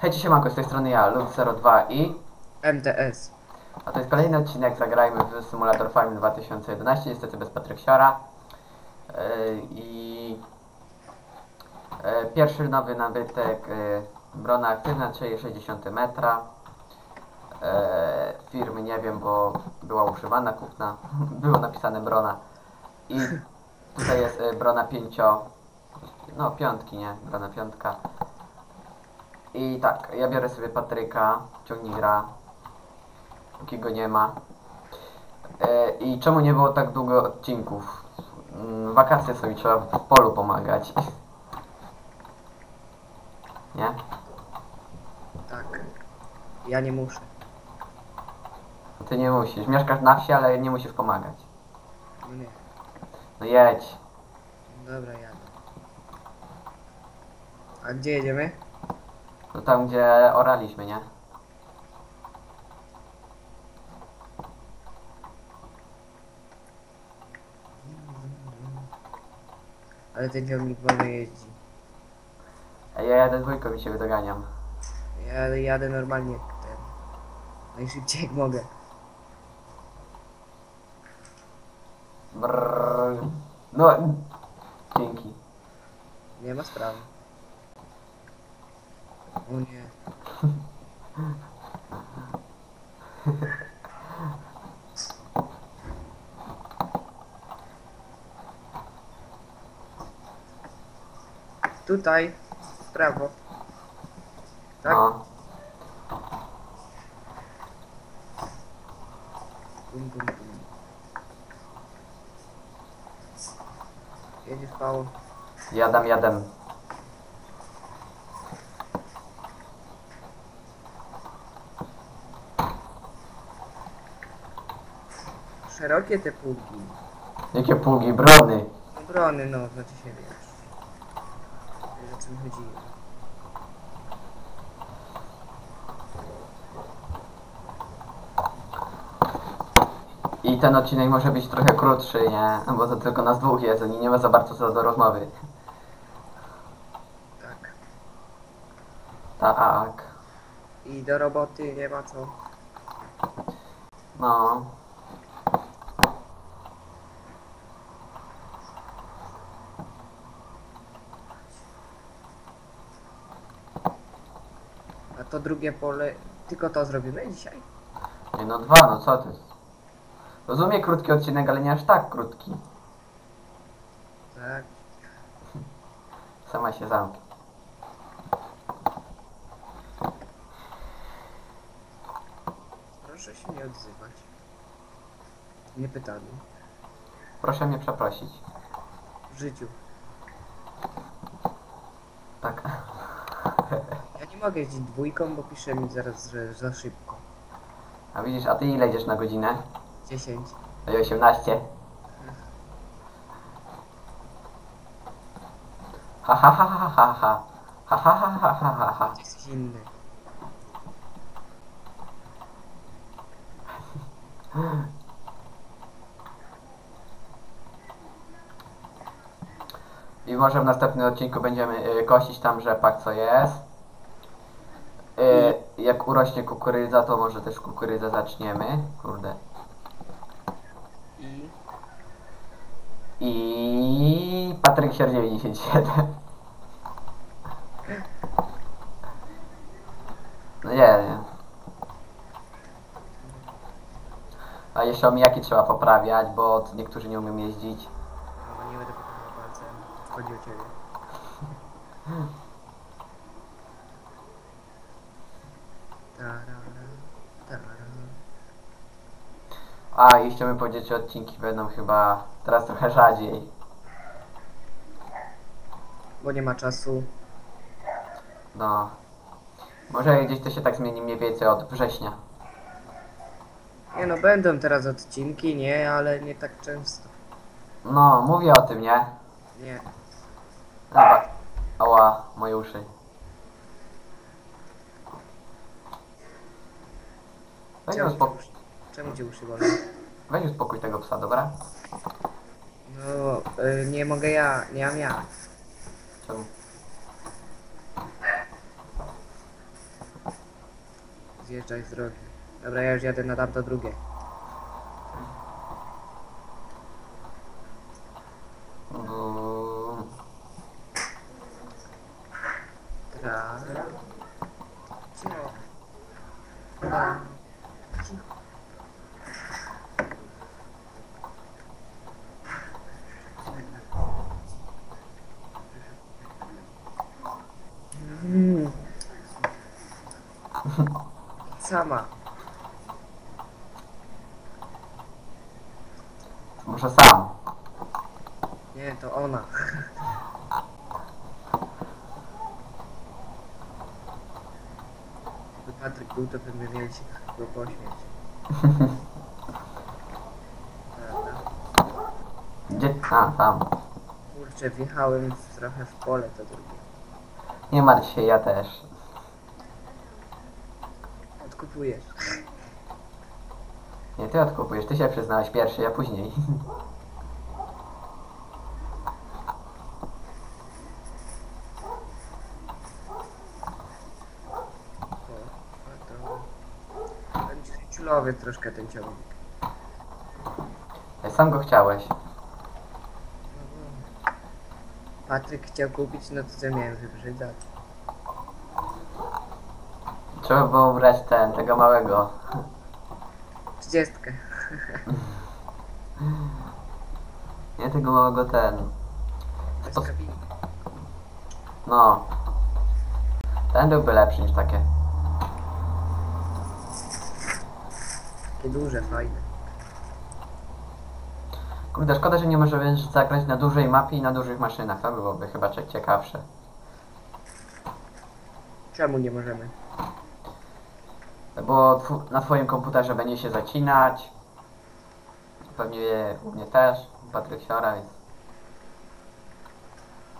Hej, siemanko, z tej strony ja, Lub02 i... MTS. A to jest kolejny odcinek Zagrajmy w Simulator Farming 2011, niestety bez Patryksiora. Yy, I... yy, Pierwszy nowy nabytek, yy, brona aktywna, czyli 60 metra. Yy, Firmy nie wiem, bo była używana kupna, było napisane brona. I tutaj jest yy, brona 5, no piątki, nie? Brona piątka. I tak, ja biorę sobie Patryka, ciągnik gra, póki go nie ma. E, I czemu nie było tak długo odcinków? Mm, Wakacje i trzeba w polu pomagać. Nie? Tak. Ja nie muszę. Ty nie musisz. Mieszkasz na wsi, ale nie musisz pomagać. No nie. No jedź. Dobra, jadę. A gdzie jedziemy? No tam, gdzie oraliśmy, nie? Ale ten ciągnik wolno jeździ. A ja jadę dwójką i się doganiam. Ja jadę normalnie jak ten. Najszybciej jak mogę. Brrr. No, dzięki. Nie ma sprawy. O nie. Tutaj, w prawo. Tak? No. Bum, bum, bum. Jedziesz Paweł. Jadam, jadam. Szerokie te pługi. Jakie pługi, brony. Obrony, no, znaczy się wiesz. Wiesz o czym chodzi. I ten odcinek może być trochę krótszy, nie? Bo to tylko nas dwóch jest, i nie ma za bardzo co do rozmowy. Tak. Tak. I do roboty nie ma co. No. To drugie pole, tylko to zrobimy dzisiaj? Nie no dwa, no co ty? Rozumiem krótki odcinek, ale nie aż tak krótki. Tak. Sama się zamknie. Proszę się nie odzywać. Nie pytamy. Proszę mnie przeprosić. W życiu. Tak. Mogę jeździć dwójką, bo pisze mi zaraz, że za szybko. A widzisz, a ty ile idziesz na godzinę? 10. No i 18. Ha ha ha ha ha ha. Ha ha ha ha ha ha ha. Jesteś inny. I może w następnym odcinku będziemy y, kosić tam rzepak, co jest. Jak urośnie kukurydza, to może też kukurydzę zaczniemy. Kurde. I I Patryk Sier 97. No nie, nie. A jeszcze omijaki trzeba poprawiać, bo niektórzy nie umieją jeździć. no, nie będę pokazywał palcem. Chodzi o ciebie. A, i chciałbym powiedzieć, że odcinki będą chyba teraz trochę rzadziej. Bo nie ma czasu. No. Może gdzieś to się tak zmieni mniej więcej od września. Nie no, będą teraz odcinki, nie, ale nie tak często. No, mówię o tym, nie? Nie. Dobra. Ała, moje uszy. Weź Czemu, uspokój, czemu cię uszy bolą? weź uspokój tego psa, dobra? No, y, nie mogę ja, nie mam ja. Czemu? Zjeżdżaj z drogi. Dobra, ja już jadę na tamto drugie. Bum. Tra... Co? Tra... Mm. Sama. Muszę sam. Nie, to ona. Gdyby Patryk był, to miał się go pośmiać. Prawda? Gdzie? A, tam. Kurczę, wjechałem w, trochę w pole to drugie. Nie martw się, ja też. Nie, ty odkupujesz, ty się przyznałeś pierwszy, ja później. Będzie ciulowy troszkę ten ciągnik. Sam go chciałeś. Patryk chciał kupić, no to co miałem wybrzydzać. Trzeba było brać ten, tego małego. Trzydziestkę. Nie tego małego ten. Bez kabiny. No. Ten byłby lepszy niż takie. Takie duże, fajne. Kurde, szkoda, że nie możemy zagrać na dużej mapie i na dużych maszynach. To byłoby chyba cie- ciekawsze. Czemu nie możemy? Bo tw- na twoim komputerze będzie się zacinać. Pewnie u mnie też. u Patryk Siora, więc...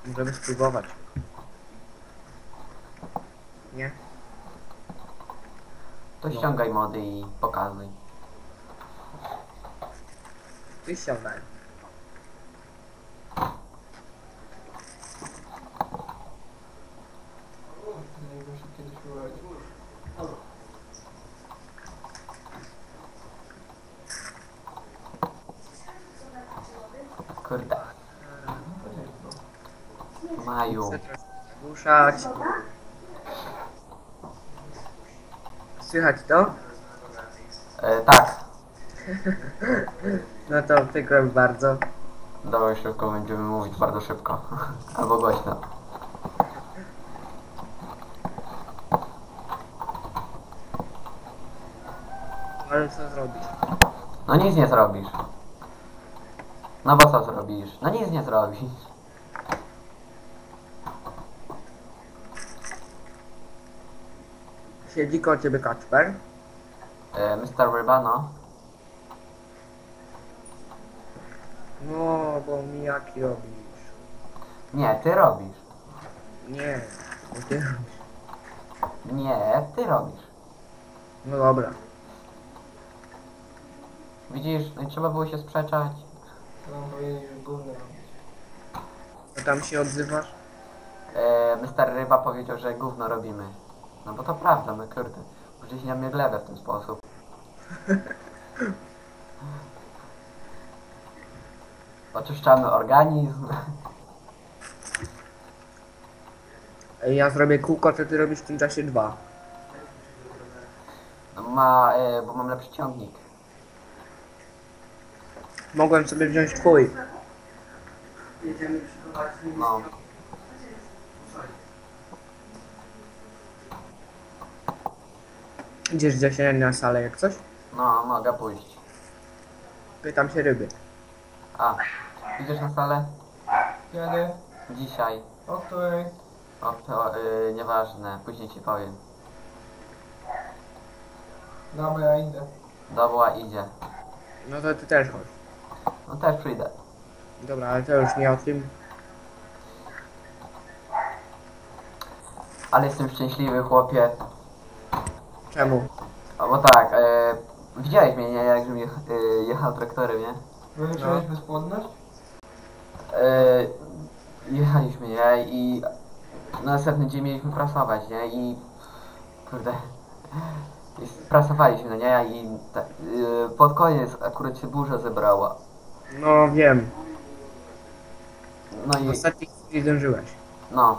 Możemy spróbować. Nie? To No. ściągaj mody i pokazuj. Ty ściągaj. Kurde. Troszkę zagłuszać. Słychać to? E, tak. No to przykro mi bardzo. Dawaj szybko, będziemy mówić bardzo szybko. Albo głośno. Ale co zrobić? No nic nie zrobisz. No bo co zrobisz? No nic nie zrobisz. Siedzi koło ciebie Kacper. E, Mr. Rybano. No, bo mi jaki robisz? Nie, ty robisz. Nie, bo ty robisz. Nie, ty robisz. No dobra. Widzisz, no i trzeba było się sprzeczać. Mam powiedzieć, że gówno robić. To tam się odzywasz? E, Mr. Ryba powiedział, że gówno robimy. No bo to prawda, no kurde. Na mnie glebę w ten sposób. Oczyszczamy organizm. Ej, Ja zrobię kółko, to ty robisz w tym czasie dwa. No ma, e, bo mam lepszy ciągnik. Mogłem sobie wziąć twój. No. Idziesz dzisiaj na salę jak coś? No, mogę pójść. Pytam się ryby. A, idziesz na salę? Jadę. Dzisiaj. O której? O, to y, nieważne, później ci powiem. Dobra, ja idę. Dobra, idzie. No to ty też chodź. No też przyjdę. Dobra, ale to już nie o tym. Ale jestem szczęśliwy, chłopie. Czemu? O, bo tak, e, widziałeś mnie, nie? Jak mnie e, jechał traktorem, nie? Wyłączyłeś bezpłodność? E, jechaliśmy, nie? I na następny dzień mieliśmy prasować, nie? I kurde, I sprasowaliśmy, no nie? I te, yy, pod koniec akurat się burza zebrała. No wiem. No W i ostatniej chwili zdążyłeś. no.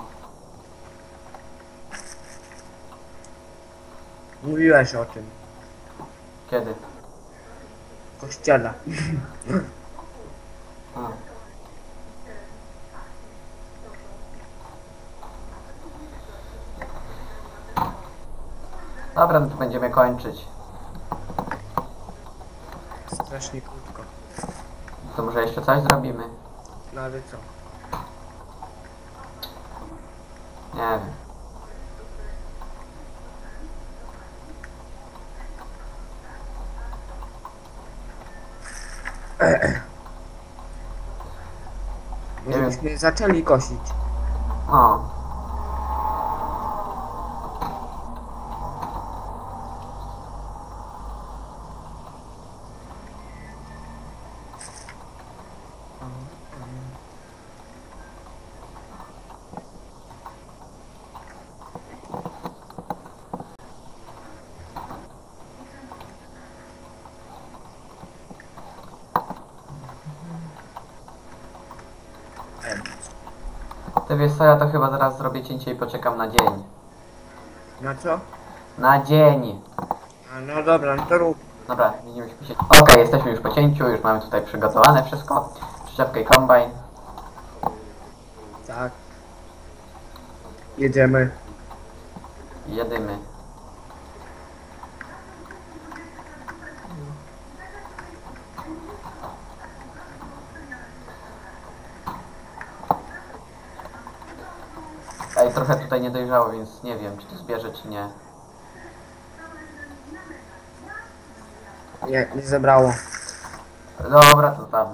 Mówiłeś o tym. Kiedy? W kościele. A. Dobra, no to będziemy kończyć. Strasznie krótko. To może jeszcze coś zrobimy? No ale co? Nie wiem. Może Nie wiem. zaczęli kosić. No. Em. Ty wiesz co, ja to chyba zaraz zrobię cięcie i poczekam na dzień. Na co? Na dzień! A no dobra, no to rób. Dobra, widzimy się cięciu. Okej, jesteśmy już po cięciu, już mamy tutaj przygotowane wszystko. Przyczepkę i kombajn. Tak. Jedziemy. Jedymy. Ej, trochę tutaj nie dojrzało, więc nie wiem, czy to zbierze, czy nie. Nie, nie zebrało. Dobra, to tam.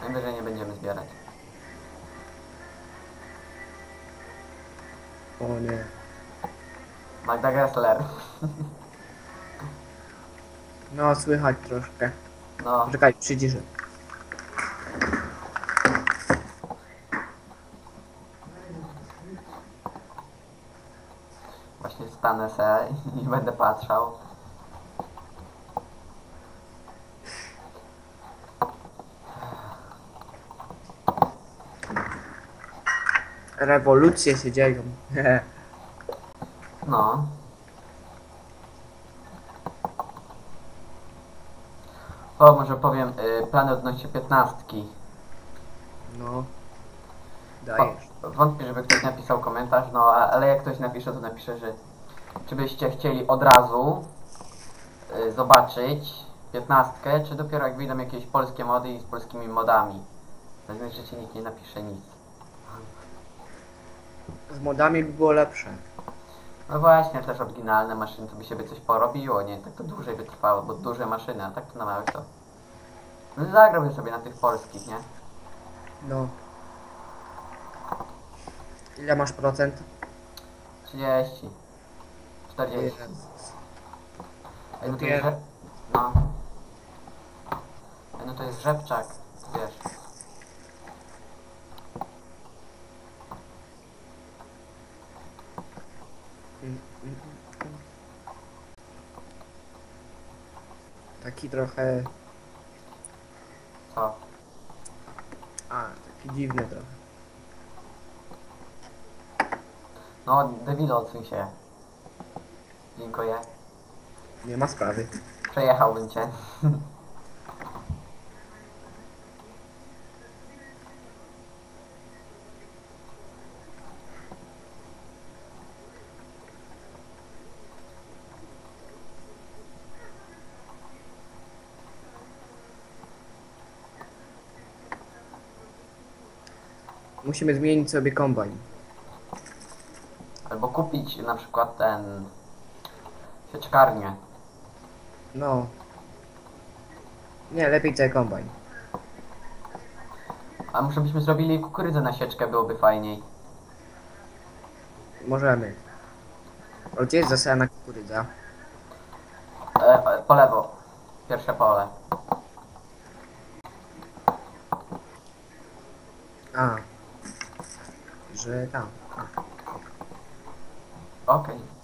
Najwyżej nie będziemy zbierać. O nie. Magda Gessler. No, słychać troszkę. No, Czekaj, przyciszę. właśnie stanę se i będę patrzał. Rewolucje się dzieją. No. O, może powiem y, plany odnośnie piętnastki. no. Dajesz. Wątpię, żeby ktoś napisał komentarz, no ale jak ktoś napisze, to napisze, że czy byście chcieli od razu y, zobaczyć piętnastkę, czy dopiero jak wyjdą jakieś polskie mody i z polskimi modami. To znaczy, że nikt nie napisze nic. Z modami by było lepsze. No właśnie, też oryginalne maszyny, to by się by coś porobiło, nie? Tak to dłużej by trwało, bo duże maszyny, a tak to na małych to... No zagrałbym sobie na tych polskich, nie? No. Ile masz procent? 30. 40. Ej, no to jest Dopiero. rzep... No. Ej, no to jest rzepczak, wiesz. Taki trochę... Co? A, taki dziwny trochę. No, David, odsuń się. Dziękuję. Nie ma sprawy. Przejechałbym cię. Musimy zmienić sobie kombajn. Albo kupić na przykład ten... Sieczkarnię. No. Nie, lepiej sobie kombajn. A może byśmy zrobili kukurydzę na sieczkę, byłoby fajniej. Możemy. O, gdzie jest zasiana kukurydza? E, po lewo. Pierwsze pole. A. Że tam. Okej.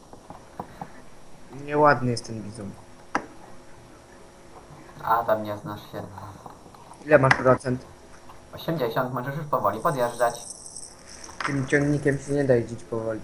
Nieładny jest ten bizon. A tam nie znasz się. Ile masz procent? 80, możesz już powoli podjeżdżać. Tym ciągnikiem się nie da jeździć powoli.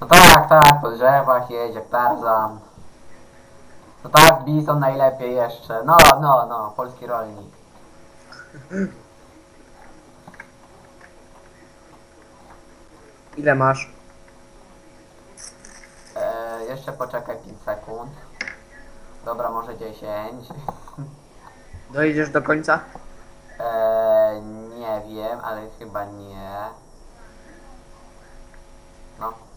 No tak, tak, po drzewach jeździ jak Tarzan. No tak, Bison najlepiej jeszcze. No, no, no, polski rolnik. Ile masz? E, jeszcze poczekaj 5 sekund. Dobra, może 10. Dojedziesz do końca? E, nie wiem, ale chyba nie. No.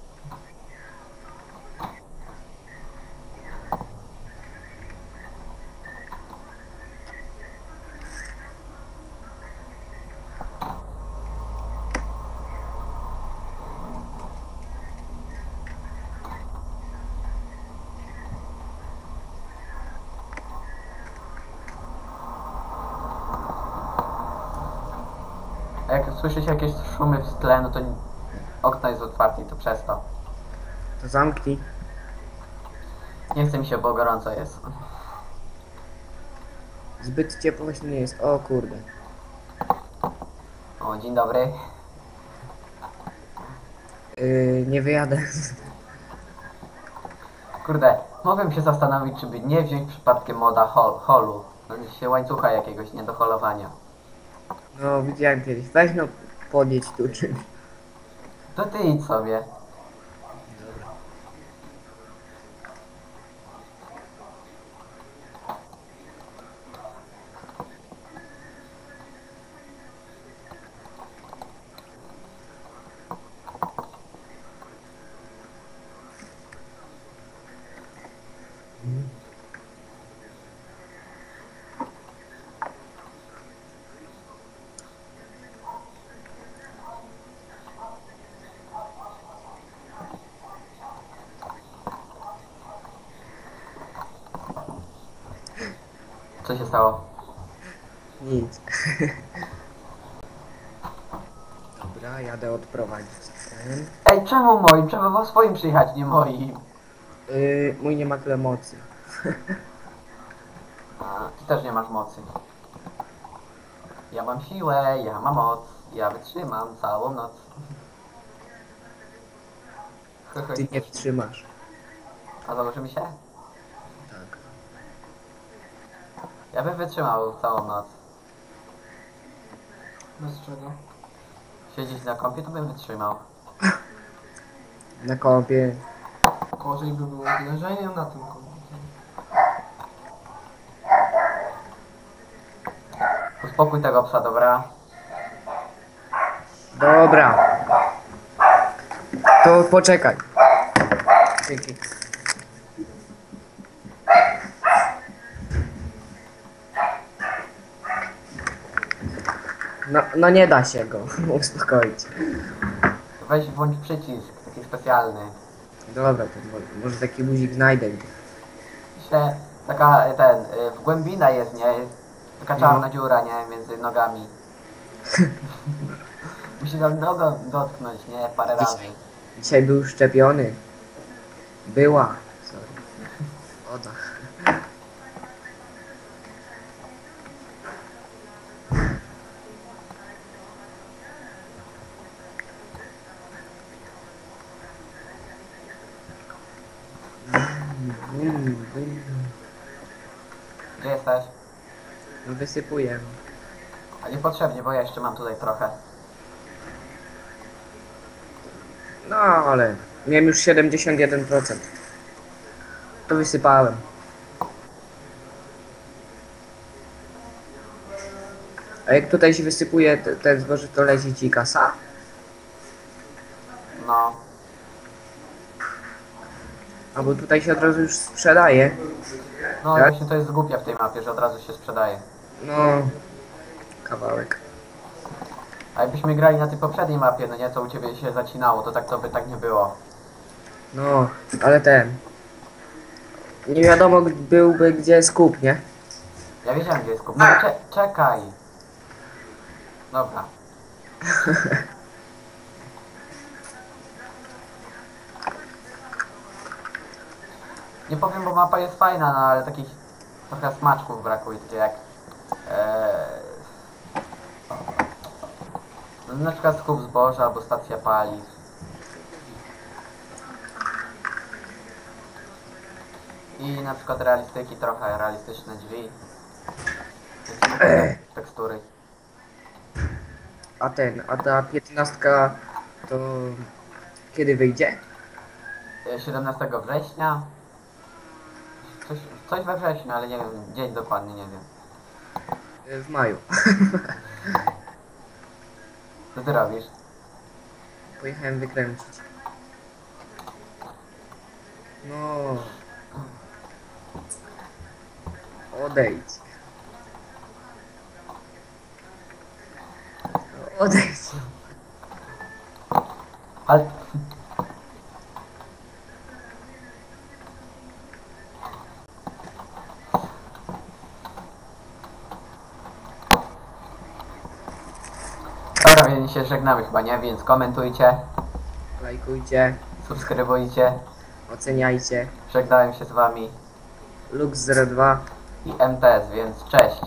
Jak słyszysz jakieś szumy w tle, no to okno jest otwarte i to przez to. To zamknij. Nie chce mi się, bo gorąco jest. Zbyt ciepło właśnie nie jest. O kurde. O, dzień dobry. Yy, nie wyjadę. Kurde, mogłem się zastanowić, czy by nie wziąć przypadkiem moda hol, holu. No, się łańcucha jakiegoś nie do holowania. No widziałem kiedyś. Weź no podjedź tu czymś. To ty idź sobie. Co się stało? Nic. Dobra, jadę odprowadzić ten. Ej, czemu moim? Trzeba było swoim przyjechać, nie moim. Yy, mój nie ma tyle mocy. A, ty też nie masz mocy. Ja mam siłę, ja mam moc, ja wytrzymam całą noc. Ty nie trzymasz. A założymy się? Tak. Ja bym wytrzymał całą noc. Bez czego? Siedzieć na kąpie to bym wytrzymał. Na kąpie. Gorzej by było z leżeniem na tym komputerze. Uspokój tego psa, dobra? Dobra. To poczekaj. Dzięki. No, no nie da się go uspokoić. Weź włącz przycisk, taki specjalny. Dobra, to może, może taki guzik znajdę. Się, taka, ten, y, w głębina jest, nie? Taka No. czarna dziura, nie? Między nogami. Musi tam nogą dotknąć, nie? Parę razy. Dzisiaj był szczepiony. Była. Sorry. Oda. Mm, mm, Gdzie jesteś? mm. Wysypuję. A niepotrzebnie, bo ja jeszcze mam tutaj trochę. No ale miałem już 71%. To wysypałem. A jak tutaj się wysypuje te- ten zboże, to leci ci kasa? No. Albo tutaj się od razu już sprzedaje. No Tak? właśnie to jest głupia w tej mapie, że od razu się sprzedaje. No, kawałek. A jakbyśmy grali na tej poprzedniej mapie, no nie, co u ciebie się zacinało, to tak to by tak nie było. No, ale ten. Nie wiadomo g- byłby gdzie skup, nie? Ja wiedziałem, gdzie jest kup. No cze czekaj. Dobra. Nie powiem, bo mapa jest fajna, no ale takich trochę smaczków brakuje, takie jak... E, no, na przykład skup zboża albo stacja paliw. I na przykład realistyki, trochę realistyczne drzwi. Tekstury. A ten, a ta piętnastka to kiedy wyjdzie? E, 17 września. Coś, coś we wrześniu, ale nie wiem, dzień dokładnie nie wiem. Y, W maju. Co ty robisz? Pojechałem wykręcić. No. Odejdź. Odejdź. Ale... Dobra, więc się żegnamy chyba, nie? Więc komentujcie, Lajkujcie, subskrybujcie. oceniajcie. Żegnałem się z wami Lux02. i MTS, więc cześć.